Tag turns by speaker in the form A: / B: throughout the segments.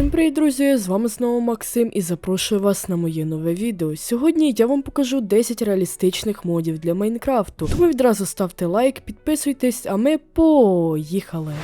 A: Всім привіт, друзі! З вами знову Максим і запрошую вас на моє нове відео. Сьогодні я вам покажу 10 реалістичних модів для Майнкрафту. Тому відразу ставте лайк, підписуйтесь, а ми поїхали.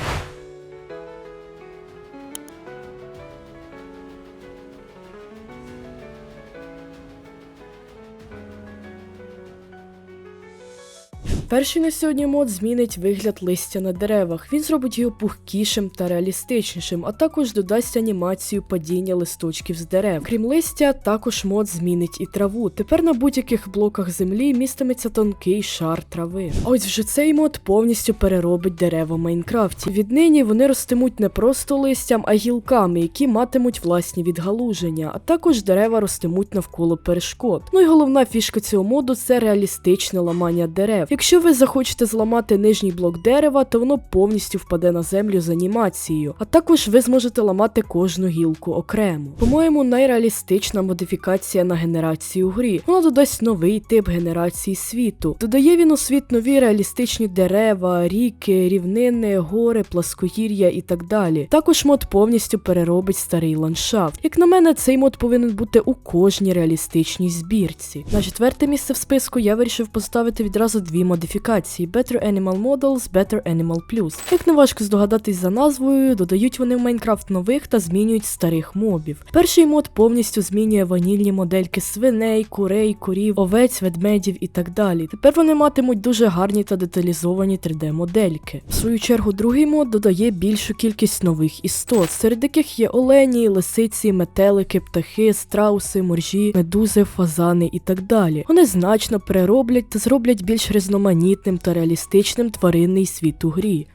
A: Перший на сьогодні мод змінить вигляд листя на деревах. Він зробить його пухкішим та реалістичнішим, а також додасть анімацію падіння листочків з дерев. Крім листя, також мод змінить і траву. Тепер на будь-яких блоках землі містиметься тонкий шар трави. Ось вже цей мод повністю переробить дерева в Майнкрафті. Віднині вони ростимуть не просто листям, а гілками, які матимуть власні відгалуження, а також дерева ростимуть навколо перешкод. Ну і головна фішка цього моду це реалістичне ламання дерев. Якщо ви захочете зламати нижній блок дерева, то воно повністю впаде на землю з анімацією, а також ви зможете ламати кожну гілку окремо. По-моєму, найреалістична модифікація на генерацію у грі. Вона додасть новий тип генерації світу. Додає він у світ нові реалістичні дерева, ріки, рівнини, гори, пласкогір'я і так далі. Також мод повністю переробить старий ландшафт. Як на мене, цей мод повинен бути у кожній реалістичній збірці. На четверте місце в списку я вирішив поставити відразу дві модифікації Better Animal Models, Better Animal Plus. Як не важко здогадатись за назвою, додають вони в Майнкрафт нових та змінюють старих мобів. Перший мод повністю змінює ванільні модельки свиней, курей, корів, овець, ведмедів і так далі. Тепер вони матимуть дуже гарні та деталізовані 3D-модельки. В свою чергу, другий мод додає більшу кількість нових істот, серед яких є олені, лисиці, метелики, птахи, страуси, моржі, медузи, фазани і так далі. Вони значно перероблять та зроблять більш різноманітним та реалістичним тваринний світ у грі.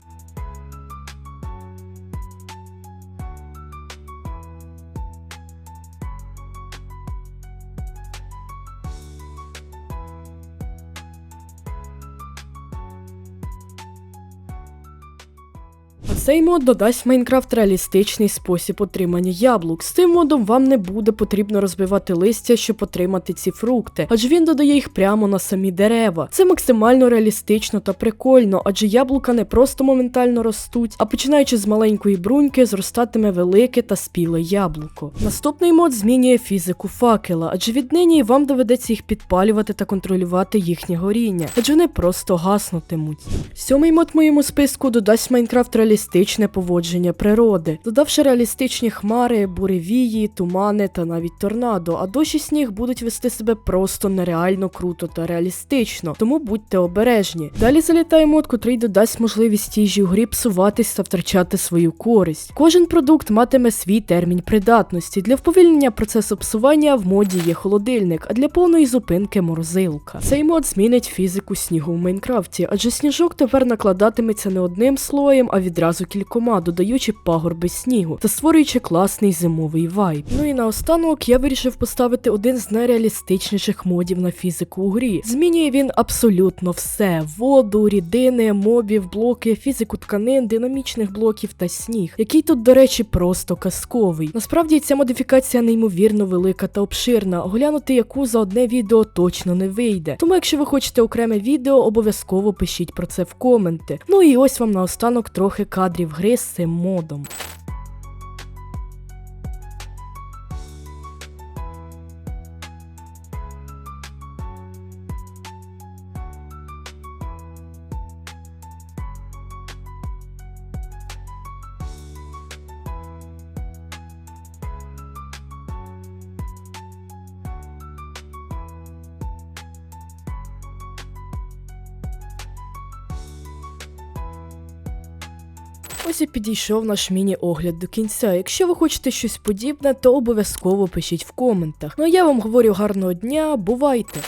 A: Цей мод додасть в Майнкрафт реалістичний спосіб отримання яблук. З цим модом вам не буде потрібно розбивати листя, щоб отримати ці фрукти, адже він додає їх прямо на самі дерева. Це максимально реалістично та прикольно, адже яблука не просто моментально ростуть, а починаючи з маленької бруньки, зростатиме велике та спіле яблуко. Наступний мод змінює фізику факела, адже віднині вам доведеться їх підпалювати та контролювати їхнє горіння, адже вони просто гаснутимуть. Сьомий мод в моєму списку додасть Майнкрафт реалістичне поводження природи, додавши реалістичні хмари, буревії, тумани та навіть торнадо, а дощі сніг будуть вести себе просто нереально круто та реалістично, тому будьте обережні. Далі залітає мод, котрий додасть можливість їжі у грі псуватись та втрачати свою користь. Кожен продукт матиме свій термін придатності. Для вповільнення процесу псування в моді є холодильник, а для повної зупинки морозилка. Цей мод змінить фізику снігу в Майнкрафті, адже сніжок тепер накладатиметься не одним слоєм, а відразу кількома, додаючи пагорби снігу та створюючи класний зимовий вайб. Ну і наостанок я вирішив поставити один з найреалістичніших модів на фізику у грі. Змінює він абсолютно все: воду, рідини, мобів, блоки, фізику тканин, динамічних блоків та сніг, який тут, до речі, просто казковий. Насправді ця модифікація неймовірно велика та обширна, оглянути яку за одне відео точно не вийде. Тому, якщо ви хочете окреме відео, обов'язково пишіть про це в коменти. Ну і ось вам наостанок трохи кадрів гри з цим модом. Ось і підійшов наш міні-огляд до кінця. Якщо ви хочете щось подібне, то обов'язково пишіть в коментах. Ну а я вам говорю гарного дня, бувайте!